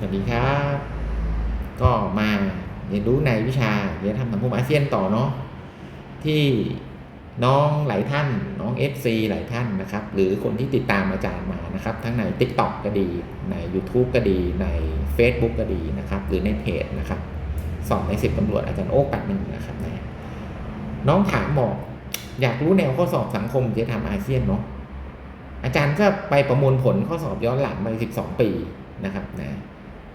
สวัสดีครับ ก็มาเรียนรู้ในวิชาเรียนทำสังคมอาเซียนต่อเนาะที่น้องหลายท่าน น้อง FC หลายท่านนะครับ หรือคนที่ติดตามอาจารย์มานะครับ ทั้งใน TikTok ก็ดี ใน YouTube ก็ดีใน Facebook ก็ดีนะครับ หรือในเพจนะครับสอบในสิบตำรวจอาจารย์โอ๊กปัดหนึ่งนะครับนะน้องถามบอกอยากรู้แนวข้อสอบสังคมจะทำอาเซียนเนาะอาจารย์ก็ไปประมวลผลข้อสอบย้อนหลังไป 12 ปีนะครับนะ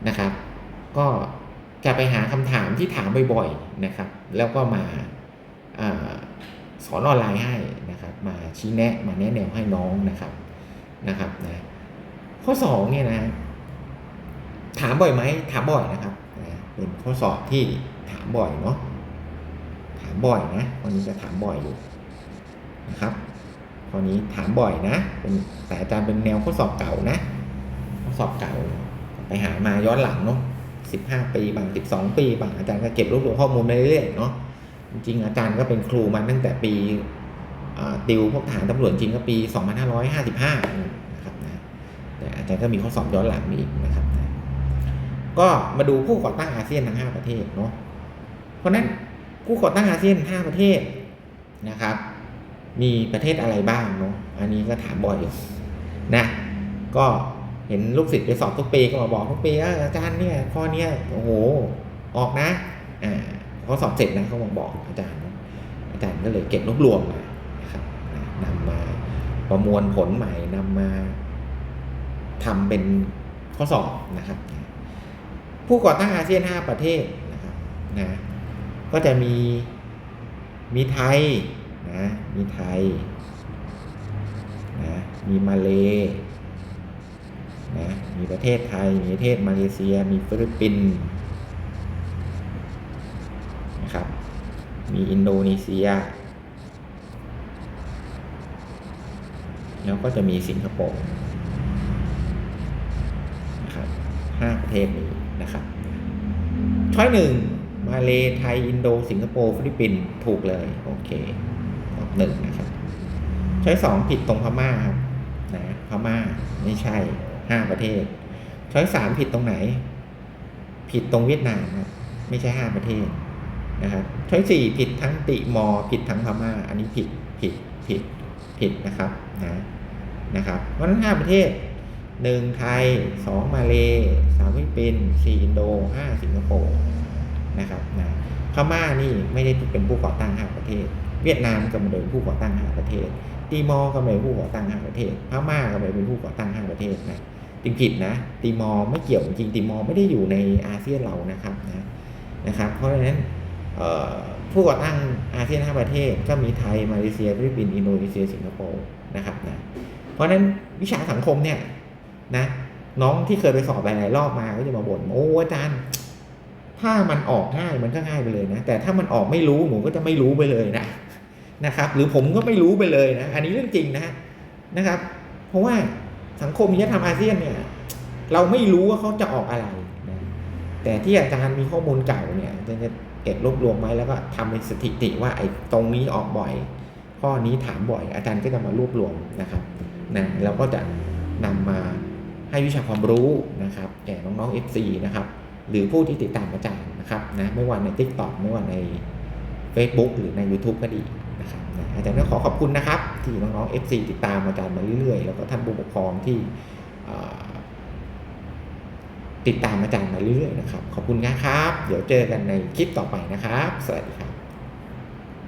นะครับ ก็จะไปหาคำถามที่ถามบ่อยๆนะครับ แล้วก็มาอาสอนออนไลน์ให้นะครับ มาชี้แนะมาแนะแนวให้น้องนะครับนะครับนะข้อสองเนี่ยนะ ถามบ่อยไหมถามบ่อยนะครับนะเป็นข้อสอบที่ถามบ่อยเนาะถามบ่อยนะวันนี้จะถามบ่อยอยู่นะครับข้อนี้ถามบ่อยนะ เป็นแต่อาจารย์เป็นแนวข้อสอบเก่านะ ข้อสอบเก่า หามาย้อนหลังเนาะสิบห้าปีบางสิบสองปีบางอาจารย์ก็เก็บรวบรวมข้อมูลมาเรื่อยๆเนาะจริงอาจารย์ก็เป็นครูมาตั้งแต่ปีติวพวกทหารตำรวจจริงก็ปี 2555นะครับนะแต่อาจารย์ก็มีข้อสอบย้อนหลังอีกนะครับนะก็มาดูผู้ก่อตั้งอาเซียนทั้ง 5 ประเทศเนาะเพราะฉะนั้นผู้ก่อตั้งอาเซียน 5 ประเทศนะครับ มีประเทศอะไรบ้างเนาะอันนี้ก็ถามบ่อยอยู่นะก็ เห็นลูกศิษย์ไปสอบทุกปีก็มาบอกทุกปีว่าอาจารย์เนี่ยข้อเนี้ยโอ้โหออกนะอ่าเขาสอบเสร็จนะเขาบอกบอกอาจารย์ อาจารย์ก็เลยเก็บรวบรวมมานะครับนำมาประมวลผลใหม่นำมาทำเป็นข้อสอบนะครับ ผู้ก่อตั้งอาเซียน 5 ประเทศนะครับนะก็จะมีมีไทยนะมีไทยนะมีมาเล มีประเทศไทย มีประเทศมาเลเซีย มีฟิลิปปินส์นะครับ มีอินโดนีเซีย แล้วก็จะมีสิงคโปร์นะครับห้าประเทศนี้นะครับช้อยหนึ่งมาเลไทย อินโด สิงคโปร์ ฟิลิปปินส์ถูกเลย โอเคตอบหนึ่งนะครับช้อยสองผิดตรงพม่าครับนะพม่าไม่ใช่ ห้าประเทศ ช้อยสามผิดตรงไหน ผิดตรงเวียดนามครับไม่ใช่ห้าประเทศนะครับช้อยสี่ผิดทั้งติมอร์ผิดทั้งพม่า อันนี้ผิดผิดผิดผิดนะครับนะนะครับเพราะฉะนั้นห้าประเทศหนึ่งไทยสองมาเลสามฟิลิปปินส์สี่อินโดห้าสิงคโปร์นะครับนะพม่านี่ไม่ได้เป็นผู้ก่อตั้งห้าประเทศ เวียดนามก็ม่ได้เป็นผู้ก่อตั้งห้าประเทศ ตีมอร์ก็ไม่เป็นผู้ก่อตั้งห้างประเทศพม่าก็ไม่เป็นผู้ก่อตั้งห้างประเทศนะจริงผิดนะตีมอร์ไม่เกี่ยวจริงตีมอร์ไม่ได้อยู่ในอาเซียนเรานะครับนะนะครับ เพราะฉะนั้นผู้ก่อตั้งอาเซียนห้าประเทศก็มีไทยมาเลเซียฟิลิปปินส์อินโดนีเซียสิงคโปร์นะครับนะเพราะฉะนั้นวิชาสังคมเนี่ยนะน้องที่เคยไปสอบหลายๆรอบมาก็จะมาบ่นโอ้อาจารย์ ถ้ามันออกง่ายมันก็ง่ายไปเลยนะแต่ถ้ามันออกไม่รู้หนูก็จะไม่รู้ไปเลยนะ นะครับ หรือผมก็ไม่รู้ไปเลยนะ อันนี้เรื่องจริงนะนะครับ เพราะว่าสังคมวิทยธรรมอาเซียนเนี่ย เราไม่รู้ว่าเขาจะออกอะไรนะแต่ที่อาจารย์มีข้อมูลเก่าเนี่ยจะจะเก็บรวบรวมไว้แล้วก็ทำเป็นสถิติว่าไอ้ตรงนี้ออกบ่อย ข้อนี้ถามบ่อย อาจารย์ก็จะมารวบรวมนะครับนะแล้วก็จะนำมาให้วิชาความรู้นะครับ แก่น้องๆ FC นะครับ หรือผู้ที่ติดตามอาจารย์นะครับนะไม่ว่าใน TikTok ไม่ว่าใน Facebook หรือใน YouTube ก็ดี นะครับอาจารย์ก็ขอขอบคุณนะครับ ที่น้องๆ FC ติดตามอาจารย์มาเรื่อยๆ แล้วก็ท่านผู้ปกครองที่ติดตามอาจารย์มาเรื่อยๆนะครับ ขอบคุณนะครับ เดี๋ยวเจอกันในคลิปต่อไปนะครับ สวัสดีครับ